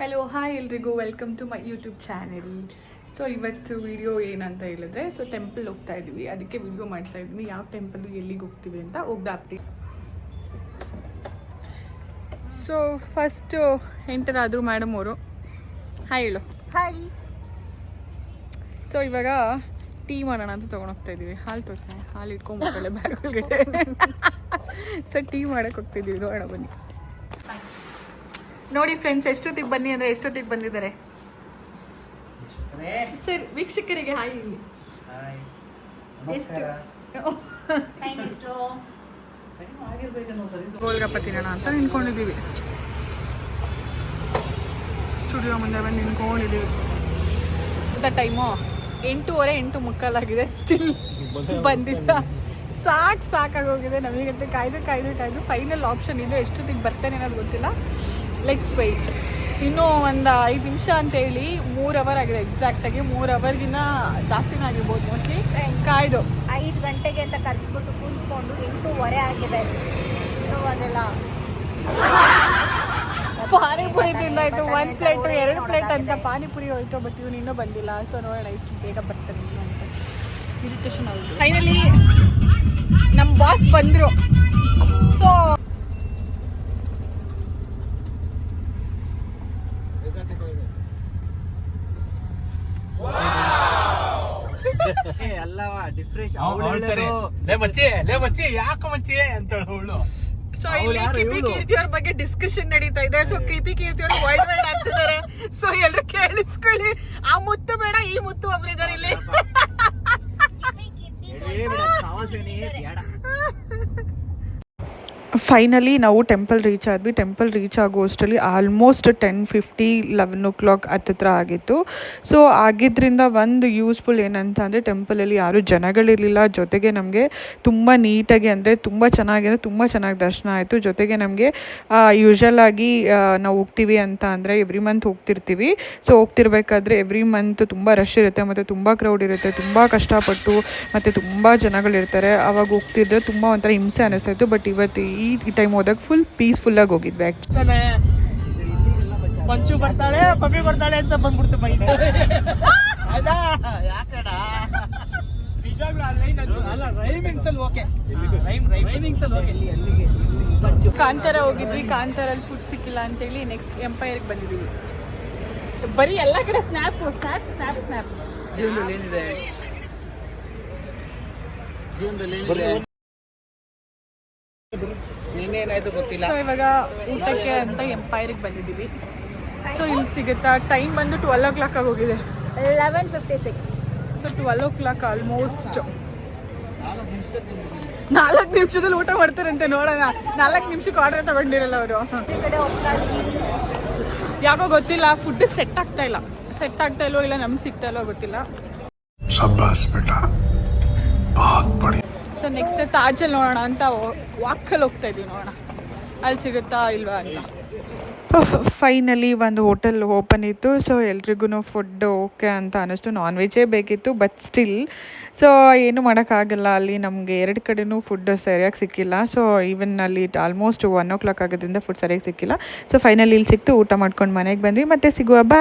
Hello hi ಎಲ್ರಿಗೂ. Welcome to my YouTube channel so ಇವತ್ತು video ಏನಂತ ಹೇಳಿದ್ರೆ ಸೊ ಟೆಂಪಲ್ ಹೋಗ್ತಾ ಇದ್ವಿ. ಅದಕ್ಕೆ ವಿಡಿಯೋ ಮಾಡ್ತಾ ಇದ್ವಿ ಯಾವ ಟೆಂಪಲ್ ಎಲ್ಲಿಗೆ ಹೋಗ್ತೀವಿ ಅಂತ ಹೋಗ್ದ ಅಪ್ಡೇಟ್ ಸೊ ಫಸ್ಟು ಎಂಟರ್ ಆದರು ಮೇಡಮ್ ಅವರು. ಹಾಯ್ ಹೇಳು. ಹಾಯ್ ಸೊ ಇವಾಗ ಟೀ ಮಾಡೋಣ ಅಂತ ತೊಗೊಂಡೋಗ್ತಾ ಇದೀವಿ. ಹಾಲು ತೋರಿಸ ಹಾಲು ಇಟ್ಕೊಂಡ್ಬಿಟ್ಟೆ ಬ್ಯಾಗ್ ಒಳಗಡೆ. ಸೊ ಟೀ ಮಾಡಕ್ಕೆ ಹೋಗ್ತಿದ್ದೀವಿ ನೋಡೋಣ ಬನ್ನಿ. ನೋಡಿ ಫ್ರೆಂಡ್ಸ್ ಎಷ್ಟೊತ್ತಿಗೆ ಬನ್ನಿ ಅಂದರೆ ಎಷ್ಟೊತ್ತಿಗೆ ಬಂದಿದ್ದಾರೆ? ಸರ್ ವೀಕ್ಷಕರಿಗೆ ಹಾಯ್ ಇಲ್ಲಿ ಎಷ್ಟು? ಗೋಲ್ಗಪ್ಪ ತಿನ್ನೋಣ ಅಂತ ನಿಂತ್ಕೊಂಡಿದ್ದೀವಿ. ಸ್ಟುಡಿಯೋ ಮುಂದೆ ಬಂದು ನಿಂತ್ಕೊಂಡಿದ್ದೀವಿ. ಟೈಮು ಎಂಟೂವರೆ ಎಂಟು ಮುಕ್ಕಾಲಾಗಿದೆ ಸ್ಟಿಲ್ ಬಂದಿಲ್ಲ. ಸಾಕು ಸಾಕಾಗೋಗಿದೆ ನಮಗಂತೆ ಕಾಯ್ದು ಕಾಯ್ದು ಕಾಯ್ದು ಫೈನಲ್ ಆಪ್ಷನ್ ಇದು ಎಷ್ಟೊತ್ತಿಗೆ ಬರ್ತಾನೆ ಅನ್ನೋದು ಗೊತ್ತಿಲ್ಲ. ಲೆಟ್ಸ್ ವೈಟ್ ಇನ್ನೂ ಒಂದು ಐದು ನಿಮಿಷ ಅಂತೇಳಿ ಮೂರು ಅವರ್ ಆಗಿದೆ ಎಕ್ಸಾಕ್ಟಾಗಿ ಮೂರು ಅವರ್ಗಿನ್ನ ಜಾಸ್ತಿನೇ ಆಗಿರ್ಬೋದು ಮೋಸ್ಟ್ಲಿ ಕಾಯ್ದು. ಐದು ಗಂಟೆಗೆ ಅಂತ ಕರೆಸ್ಬಿಟ್ಟು ಕೂರಿಸ್ಕೊಂಡು ಎಂಟೂವರೆ ಆಗಿದೆ. ಅದೆಲ್ಲ. ಪಾನಿಪುರಿ ತಿಂದಾಯ್ತು. ಒಂದು ಪ್ಲೇಟ್ ಎರಡು ಪ್ಲೇಟ್ ಅಂತ ಪಾನಿಪುರಿ ಹೋಯ್ತು ಬಟ್ ಇವನು ಇನ್ನೂ ಬಂದಿಲ್ಲ. ಸೊ ನೋಡೋಣ ಇಷ್ಟು ಬೇಗ ಬರ್ತಾನೆ ಅಂತ. ಇರಿಟೇಷನ್ ಆಗುತ್ತೆ ಫೈನಲಿ ನಮ್ಮ ಬಾಸ್ ಬಂದರು ಸೊ ಅಲ್ಲವ ಡಿಫ್ರೆಶ್ ಅವಳು ಸರಿ. ಲೇ ಮಚ್ಚಿ ಲೇ ಮಚ್ಚಿ ಯಾಕೆ ಮಚ್ಚಿ ಅಂತ ಅವಳು? ಸೊ ಇಲ್ಲಿ ಯಾರು ಕಿಪಿ ಕೀರ್ತಿಯವ್ರ ಬಗ್ಗೆ ಡಿಸ್ಕಷನ್ ನಡೀತಾ ಇದೆ. ಸೊ ಕಿಪಿ ಕೀರ್ತಿಯವ್ರು ವರ್ಲ್ಡ್ ವೈಡ್ ಆಗ್ತಿದ್ದಾರೆ. ಸೊ ಎಲ್ಲರೂ ಕೇಳಿಸ್ಕೊಳ್ಳಿ. ಆ ಮುತ್ತು ಬೇಡ ಈ ಮುತ್ತು ಒಬ್ರಿದ್ದಾರೆ ಇಲ್ಲಿ. ಫೈನಲಿ ನಾವು ಟೆಂಪಲ್ ರೀಚ್ ಆದ್ವಿ. ಟೆಂಪಲ್ ರೀಚ್ ಆಗೋ ಅಷ್ಟರಲ್ಲಿ almost ten fifty eleven o'clock ಹತ್ತತ್ರ ಆಗಿತ್ತು. ಸೊ ಆಗಿದ್ದರಿಂದ ಒಂದು ಯೂಸ್ಫುಲ್ ಏನಂತ ಅಂದರೆ ಟೆಂಪಲಲ್ಲಿ ಯಾರೂ ಜನಗಳಿರಲಿಲ್ಲ. ಜೊತೆಗೆ ನಮಗೆ ತುಂಬ ನೀಟಾಗಿ ಅಂದರೆ ತುಂಬ ಚೆನ್ನಾಗಿ ಅಂದರೆ ತುಂಬ ಚೆನ್ನಾಗಿ ದರ್ಶನ ಆಯಿತು. ಜೊತೆಗೆ ನಮಗೆ ಯೂಶಲ್ ಆಗಿ ನಾವು ಹೋಗ್ತೀವಿ ಅಂತ ಅಂದರೆ ಎವ್ರಿ ಮಂತ್ ಹೋಗ್ತಿರ್ತೀವಿ. ಸೊ ಹೋಗ್ತಿರ್ಬೇಕಾದ್ರೆ ಎವ್ರಿ ಮಂತ್ ತುಂಬ ರಶ್ ಇರುತ್ತೆ ಮತ್ತು ತುಂಬ ಕ್ರೌಡ್ ಇರುತ್ತೆ, ತುಂಬ ಕಷ್ಟಪಟ್ಟು ಮತ್ತು ತುಂಬ ಜನಗಳಿರ್ತಾರೆ. ಆವಾಗ ಹೋಗ್ತಿದ್ರೆ ತುಂಬ ಒಂಥರ ಹಿಂಸೆ ಅನ್ನಿಸ್ತಾಯಿತ್ತು ಬಟ್ ಇವತ್ತು ಈ ಟೈಮ್ ಹೋದಾಗ ಫುಲ್ ಪೀಸ್ಫುಲ್ಲಾಗಿ ಹೋಗಿದ್ವಿ ಮಂಚು ಬರ್ತಾಳೆ ಪಪ್ಪಿ ಬರ್ತಾಳೆ ಅಂತ ಬಂದ್ಬಿಡ್ತು ಬೈ ನಿಜವಾಗ್ಲೂ ಆ line ಅದು- ಅಲ್ಲ ರೈಮಿಂಗ್ಸ್ ಅಲ್ಲಿ ಓಕೆ ರೈಮಿಂಗ್ಸ್ ಅಲ್ಲಿ ಓಕೆ ಅಲ್ಲಿಗೆ ಕಾಂತಾರ ಹೋಗಿದ್ವಿ ಕಾಂತಾರಲ್ಲಿ ಫುಡ್ ಸಿಕ್ಕಿಲ್ಲ ಅಂತೇಳಿ ನೆಕ್ಸ್ಟ್ ಎಂಪೈರ್ಗೆ ಬಂದಿದ್ದೀವಿ ಬರೀ ಎಲ್ಲ ಕಡೆ ಸ್ನ್ಯಾಪ್ ಸ್ನ್ಯಾಪ್ ಸ್ನ್ಯಾಪ್ ಸ್ನ್ಯಾಪ್ ಜೀವನದಲ್ಲಿ ಏನಿದೆ? ಜೀವನದಲ್ಲಿ ಏನಿದೆ? ನಿನ್ನೇನಾಯ್ತು ಗೊತ್ತಿಲ್ಲ ಸೊ ಇವಾಗ ಊಟಕ್ಕೆ ಅಂತ ಎಂಪೈರಿಗೆ ಬಂದಿದ್ದೀವಿ. ಸೊ ಇಲ್ಲಿ ಸಿಗುತ್ತಾ? ಟೈಮ್ ಬಂದು ಟ್ವೆಲ್ ಓ ಕ್ಲಾಕ್ ಆಗೋಗಿದೆ eleven fifty six so twelve o'clock almost ನಾಲ್ಕು ನಿಮಿಷದಲ್ಲಿ ಊಟ ಮಾಡ್ತಾರಂತೆ ನೋಡೋಣ. ನಾಲ್ಕು ನಿಮಿಷಕ್ಕೆ ಆರ್ಡರ್ ತಗೊಂಡಿರಲ್ಲ ಅವರು. ಈ ಕಡೆ ಹೋಗ್ತಾ ಯಾಕೋ ಗೊತ್ತಿಲ್ಲ ಫುಡ್ ಸೆಟ್ ಆಗ್ತಾ ಇಲ್ಲ. ಸೆಟ್ ಆಗ್ತಾ ಇಲ್ವೋ ಇಲ್ಲ ನಮ್ಗೆ ಸಿಗ್ತಾ ಇಲ್ವೋ ಗೊತ್ತಿಲ್ಲ. ಸೊ ನೆಕ್ಸ್ಟ್ ತಾಜಲ್ಲಿ ನೋಡೋಣ ಅಂತ ವಾಕಲ್ಲಿ ಹೋಗ್ತಾ ಇದ್ದೀವಿ ನೋಡೋಣ. ಅಲ್ಲಿ ಸಿಗುತ್ತಾ ಇಲ್ವಾ ಅಂತ. Oh, ಫೈನಲಿ ಒಂದು ಹೋಟೆಲ್ ಓಪನ್ ಇತ್ತು. ಸೊ ಎಲ್ರಿಗೂ ಫುಡ್ ಓಕೆ ಅಂತ ಅನ್ನಿಸ್ತು. ನಾನ್ ವೆಜ್ಜೇ ಬೇಕಿತ್ತು ಬಟ್ ಸ್ಟಿಲ್ ಸೊ ಏನೂ ಮಾಡೋಕ್ಕಾಗಲ್ಲ. ಅಲ್ಲಿ ನಮಗೆ ಎರಡು ಕಡೆಯೂ ಫುಡ್ ಸರಿಯಾಗಿ ಸಿಕ್ಕಿಲ್ಲ. ಸೊ ಈವನ್ ಅಲ್ಲಿ ಆಲ್ಮೋಸ್ಟ್ ಒನ್ ಓ ಕ್ಲಾಕ್ ಆಗೋದ್ರಿಂದ ಫುಡ್ ಸರಿಯಾಗಿ ಸಿಕ್ಕಿಲ್ಲ. ಸೊ ಫೈನಲಿ ಇಲ್ಲಿ ಸಿಕ್ತು. ಊಟ ಮಾಡ್ಕೊಂಡು ಮನೆಗೆ ಬಂದ್ವಿ. ಮತ್ತೆ ಸಿಗುವ ಬಾ